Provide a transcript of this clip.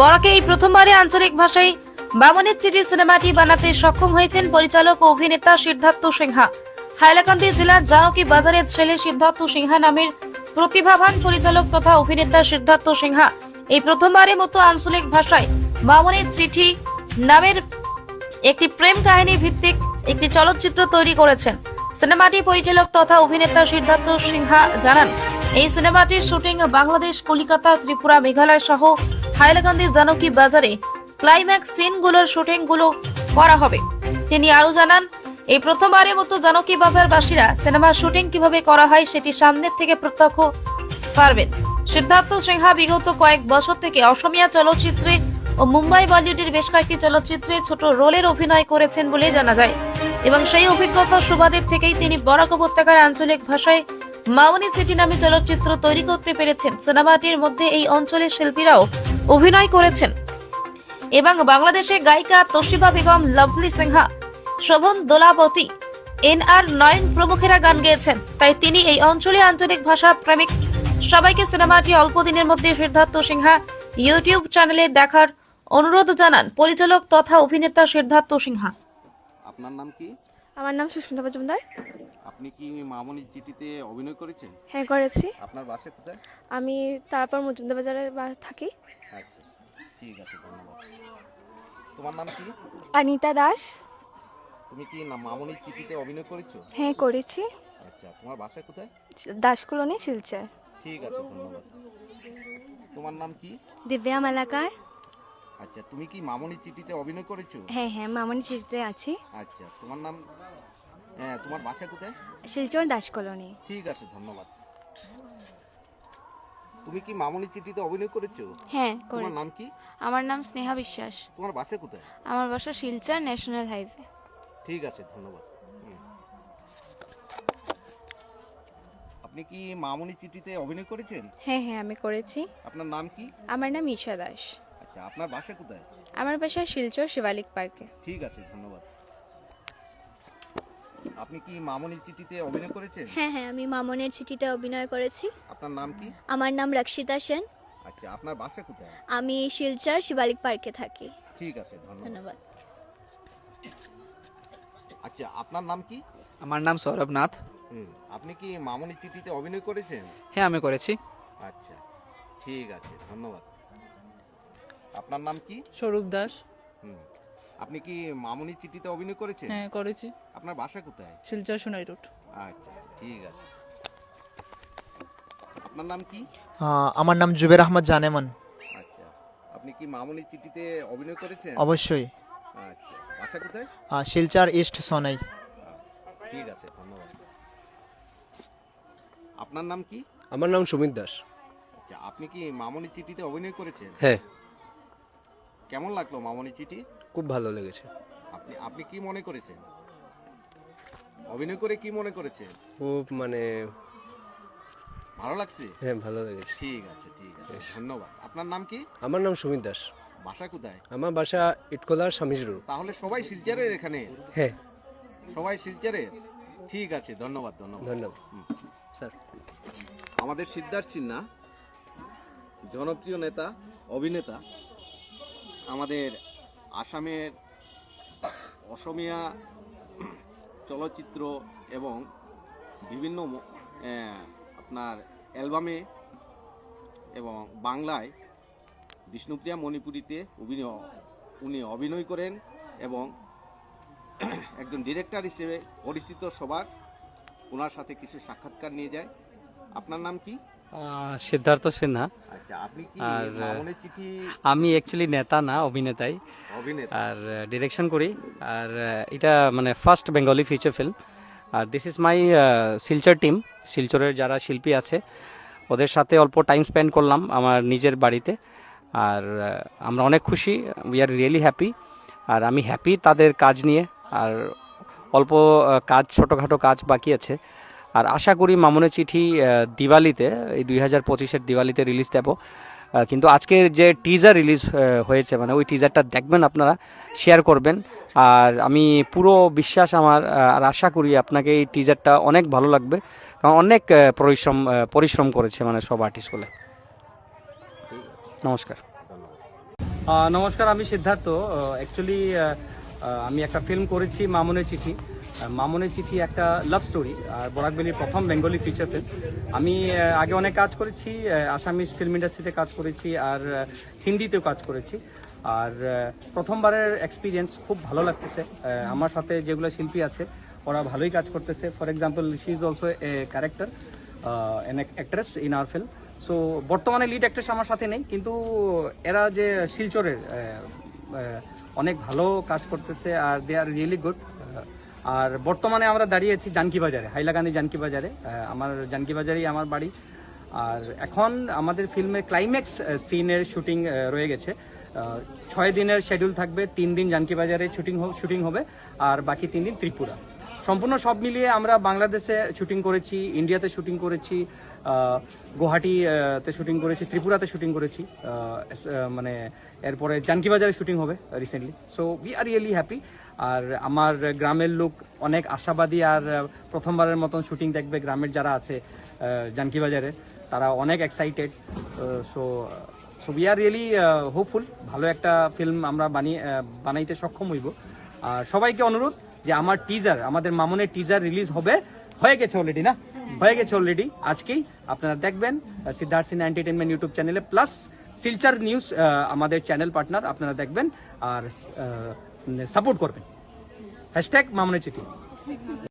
বরাকে এই প্রথমবারে আঞ্চলিক ভাষায় বামনের চিঠি সিনেমাটি বানাতে সক্ষম হয়েছেন পরিচালক ও অভিনেতা সিদ্ধার্থ সিনহা হাইলাকান্দি জেলার জানকী বাজারের ছেলে সিদ্ধার্থ সিনহা নামের প্রতিভাবান পরিচালক তথা অভিনেতা সিদ্ধার্থ সিনহা এই প্রথমবারের মতো আঞ্চলিক ভাষায় বামনের চিঠি নামের একটি প্রেম কাহিনী ভিত্তিক একটি চলচ্চিত্র তৈরি করেছেন। সিনেমাটি পরিচালক তথা অভিনেতা সিদ্ধার্থ সিনহা জানান, এই সিনেমাটির শুটিং বাংলাদেশ, কলিকাতা, ত্রিপুরা, মেঘালয় সহ হাইলাকান্দি জানকী বাজারে ক্লাইম্যাক্স সিনগুলোর শুটিংগুলো করা হবে। তিনি আরও জানান, এই প্রথমবারের মতো জানকী বাজারবাসীরা সিনেমার শুটিং কীভাবে করা হয় সেটি সামনের থেকে প্রত্যক্ষ পারবেন। সিদ্ধার্থ সিনহা বিগত কয়েক বছর থেকে অসমীয়া চলচ্চিত্রে ও মুম্বাই বলিউডের বেশ কয়েকটি চলচ্চিত্রে ছোট রোলের অভিনয় করেছেন বলে জানা যায়। এবং সেই অভিজ্ঞতার সুবাদের থেকেই তিনি বরাক উপত্যকার আঞ্চলিক ভাষায় মাউনি চিঠি নামে চলচ্চিত্র তৈরি করতে পেরেছেন। সিনেমাটির মধ্যে এই অঞ্চলের শিল্পীরাও অভিনয় করেছেন। এবং বাংলাদেশের গায়িকা তোশিবা বেগম লাভলি সিনহা শোভন দোলাবতী এন আর নয়ন প্রমুখেরা গান গেয়েছেন। তাই তিনি এই অঞ্চলে আঞ্চলিক ভাষা প্রেমিক। সবাইকে সিনেমাটি অল্প দিনের মধ্যে সিদ্ধার্থ সিনহা ইউটিউব চ্যানেলে দেখার অনুরোধ জানান। পরিচালক তথা অভিনেতা সিদ্ধার্থ সিনহা। আপনার নাম কি? আমার নাম সুস্মিতা মজুমদার। আপনি কি মামনি চিঠিতে অভিনয় করেছেন? হ্যাঁ করেছি। আপনার বাসা কোথায়? আমি তারপর মজুমদার বাজারে থাকি। আচ্ছা ঠিক আছে ধন্যবাদ। তোমার নাম কি? অনিতা দাস। তুমি কি না মামনির চিঠিতে অভিনয় করেছ? হ্যাঁ করেছি। আচ্ছা তোমার বাসা কোথায়? দাস কলোনি শিলচর। ঠিক আছে ধন্যবাদ। তোমার নাম কি? দিব্যা মালাকার। আচ্ছা তুমি কি মামনির চিঠিতে অভিনয় করেছ? হ্যাঁ হ্যাঁ মামনি চিঠিতে আছি। আচ্ছা তোমার নাম? হ্যাঁ তোমার বাসা কোথায়? শিলচর দাস কলোনি। ঠিক আছে ধন্যবাদ। তুমি কি মামনি চিঠিতে অভিনয় করেছ? হ্যাঁ তোমার করেছি। নাম কি? আমার নাম স্নেহা বিশ্বাস। তোমার বাসা কোথায়? আমার বাসা শিলচর ন্যাশনাল হাইওয়ে। ঠিক আছে ধন্যবাদ। হুম। আপনি কি মামনি চিঠিতে অভিনয় করেছেন? হ্যাঁ হ্যাঁ আমি করেছি। আপনার নাম কি? আমার নাম ঈশা দাস। আচ্ছা আপনার বাসা কোথায়? আমার বাসা শিলচর শিবালিক পার্কে। ঠিক আছে ধন্যবাদ। আপনি কি মামনি চিঠিতে অভিনয় করেছেন? হ্যাঁ হ্যাঁ আমি মামনের চিঠিতে অভিনয় করেছি। আপনার নাম কি? আমার নাম রক্ষিতা সেন। আচ্ছা আপনার বাসা কোথায়? আমি শিলচর শিবালিক পার্কে থাকি। ঠিক আছে ধন্যবাদ। আচ্ছা আপনার নাম কি? আমার নাম সৌরভ নাথ। হুম আপনি কি মামনি চিঠিতে অভিনয় করেছেন? হ্যাঁ আমি করেছি। আচ্ছা ঠিক আছে ধন্যবাদ। আপনার নাম কি? স্বরূপ দাস। হুম আপনি কি মামনি চিঠিতে অভিনয় করেছেন? হ্যাঁ করেছি। আপনার বাসা কোথায়? শিলচর সোনাই রোড। আচ্ছা আচ্ছা, ঠিক আছে। আপনার নাম কি? আহ, আমার নাম জুবের আহমদ জানেমান। আচ্ছা আপনি কি মামনি চিঠিতে অভিনয় করেছেন? অবশ্যই। আচ্ছা বাসা কোথায়? আহ, শিলচর ইস্ট সোনাই। ঠিক আছে ধন্যবাদ। আপনার নাম কি? আমার নাম সুমিত দাস। আচ্ছা আপনি কি মামনি চিঠিতে অভিনয় করেছেন? হ্যাঁ। কেমন লাগল মামনি চিঠি? খুব ভালো লেগেছে। আপনি আপনি কি মনে করেছেন? অভিনয় করে কি মনে করেছেন? খুব মানে ভালো লাগছে? হ্যাঁ ভালো লেগেছে। ঠিক আছে ঠিক আছে। ধন্যবাদ। আপনার নাম কি? আমার নাম সুমিত দাস। বাসা কোথায়? আমার বাসা ইটকোলার স্বামীজ রোড তাহলে সবাই শিলচরের এখানে? হ্যাঁ। সবাই শিলচরের? ঠিক আছে ধন্যবাদ ধন্যবাদ। ধন্যবাদ। স্যার। আমাদের সিদ্ধার্থ সিনহা জনপ্রিয় নেতা অভিনেতা আমাদের আসামের অসমিয়া চলচ্চিত্র এবং বিভিন্ন আপনার অ্যালবামে এবং বাংলায় বিষ্ণুপ্রিয়া মণিপুরীতে অভিনয়, উনি অভিনয় করেন এবং একজন ডিরেক্টর হিসেবে পরিচিত সবার ওনার সাথে কিছু সাক্ষাৎকার নিয়ে যায়। আপনার নাম কি? সিদ্ধার্থ সিনহা। আচ্ছা আর- আমি অ্যাকচুয়ালি নেতা না অভিনেতাই। আর ডিরেকশন করি। আর এটা মানে first Bengali feature film R this is my Silchar team শিলচরের যারা শিল্পী আছে ওদের সাথে অল্প টাইম স্পেন্ড করলাম আমার নিজের বাড়িতে। আর আমরা অনেক খুশি। উই আর রিয়েলি হ্যাপি আর আমি হ্যাপি তাদের কাজ নিয়ে। আর অল্প কাজ ছোটোখাটো কাজ বাকি আছে। আর আশা করি মামনের চিঠি দিওয়ালিতে, এই দুই হাজার পঁচিশের দিওয়ালিতে রিলিজ দেবো। কিন্তু আজকের যে টিজার রিলিজ হয়েছে মানে ওই টিজারটা দেখবেন আপনারা শেয়ার করবেন। আর আমি পুরো বিশ্বাস আমার আর আশা করি আপনাকে এই টিজারটা অনেক ভালো লাগবে, কারণ অনেক পরিশ্রম পরিশ্রম করেছে মানে সব আর্টিস্টগুলো নমস্কার। নমস্কার, আমি সিদ্ধার্থ। অ্যাকচুয়ালি আমি একটা ফিল্ম করেছি মামুনের চিঠি। মামুনের চিঠি একটা লাভ স্টোরি আর বরাকবেলির প্রথম বেঙ্গলি ফিচার ফিল্ম আমি আগে অনেক কাজ করেছি আসামিস ফিল্ম ইন্ডাস্ট্রিতে কাজ করেছি, আর হিন্দিতেও কাজ করেছি। আর প্রথমবারের এক্সপিরিয়েন্স খুব ভালো লাগতেছে। আমার সাথে যেগুলো শিল্পী আছে, ওরা ভালোই কাজ করতেছে। For example she is also a character and actress in our film so বর্তমানে লিড অ্যাক্ট্রেস আমার সাথে নেই, কিন্তু এরা যে শিলচরের অনেক ভালো কাজ করতেছে, আর দে আর রিয়েলি গুড আর বর্তমানে আমরা দাঁড়িয়েছি জানকি বাজারে, হাইলাকান্দি জানকি বাজারে। আমার জানকি বাজারেই আমার বাড়ি। আর এখন আমাদের ফিল্মের ক্লাইম্যাক্স সিনের শুটিং রয়ে গেছে। ছয় দিনের শেডিউল থাকবে, তিন দিন জানকি বাজারে শুটিং শুটিং হবে, আর বাকি তিন দিন ত্রিপুরা। সম্পূর্ণ সব মিলিয়ে আমরা বাংলাদেশে শুটিং করেছি ইন্ডিয়াতে শুটিং করেছি আহ, গুয়াহাটি শুটিং করেছি ত্রিপুরাতে শুটিং করেছি মানে এরপরে জানকিবাজারে শুটিং হবে recently so we are really happy আর আমার গ্রামের লোক অনেক আশাবাদী আর প্রথমবারের মতন শুটিং দেখবে গ্রামের যারা আছে আহ, জানকি বাজারে তারা অনেক excited so so we are really hopeful ভালো একটা ফিল্ম আমরা বানিয়ে বানাইতে সক্ষম হইব। আর সবাইকে অনুরোধ যে আমার টিজার আমাদের মামুনের টিজার রিলিজ হবে, হয়ে গেছে অলরেডি না? হয়ে গেছে অলরেডি আজকেই আপনারা দেখবেন সিদ্ধার্থ সিনহা এন্টারটেনমেন্ট ইউটিউব চ্যানেলে প্লাস শিলচার নিউজ আমাদের চ্যানেল পার্টনার আপনারা দেখবেন আর সাপোর্ট করবেন। হ্যাশট্যাগ মামুনের চিঠি।